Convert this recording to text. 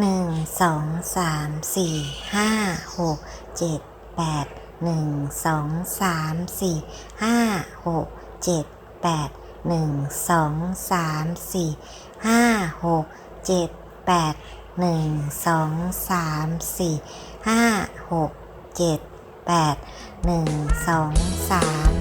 หนึ่งสองสามสี่ห้าหกเจ็ดแปดหนึ่งสองสามสี่ห้าหกเจ็ดแปดหนึ่งสองสามสี่ห้าหกเจ็ดแปดหนึ่งสองสามสี่ห้าหกเจ็ดแปดหนึ่งสองสาม